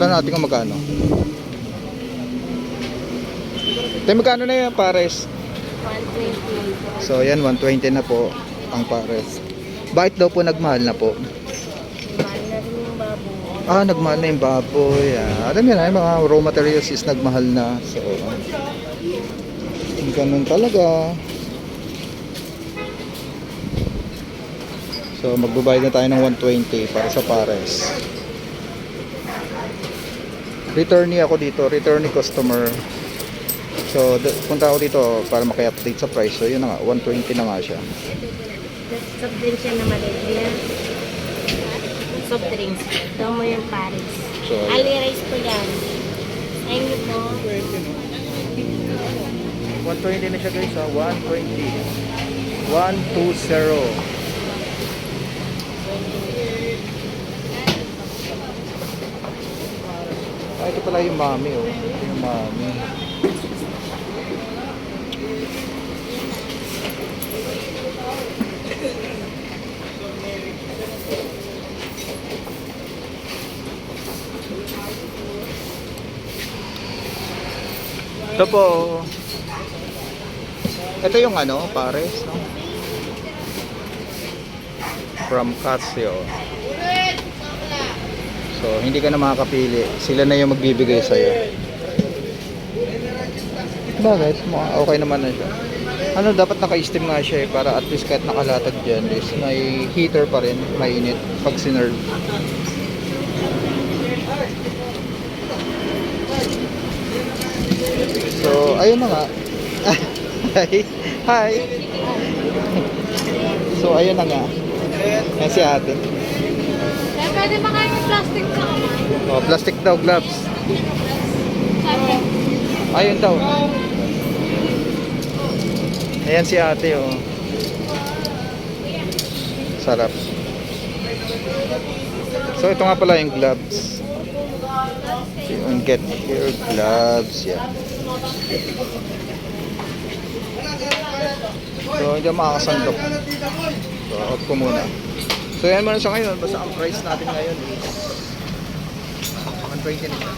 Tanong natin kung magkano. Tayo magkano na yan pares? 120. So yan 120 na po ang pares. Bakit daw po nagmahal na po? Mahal na rin yung. Ah, nagmahal na yung baboy. Ah, alam niyo na, yung mga raw materials is nagmahal na. So, ganun talaga. So, magbabayad na tayo ng 120 para sa pares. Returnee ako dito, returnee customer. So, punta ako dito para maki-update sa price. So, yun na nga, 120 na nga siya. Soft drinks yan na maliit yan. Soft drinks. Ito mo yung Paris. So, Ali rice po yan. Ayun nyo po. 120 na siya guys ha, 120 120 ito pala yung mami oh. Yung mami. Ito po. Ito yung ano, pares, no? From Casio. So, hindi ka na makakapili. Sila na yung magbibigay sa'yo. Bakit? Okay naman na siya. Ano, dapat naka-steam nga siya eh, para at least kahit nakalatag dyan is may heater pa rin, mainit pag sinerve. So, ayun na nga. Hi. Hi. So, ayun na nga. Yan si ate. Pwede ba kayo plastic sa kamay? Oh, plastic daw gloves. Ayun daw. Ayan si ate, oh. Sarap. So, ito nga pala yung gloves. Yung get here gloves, yan. So, hindi makakasandok. So, out ko muna. So, yan muna siya ngayon. Basta ang price natin ngayon is 120 na.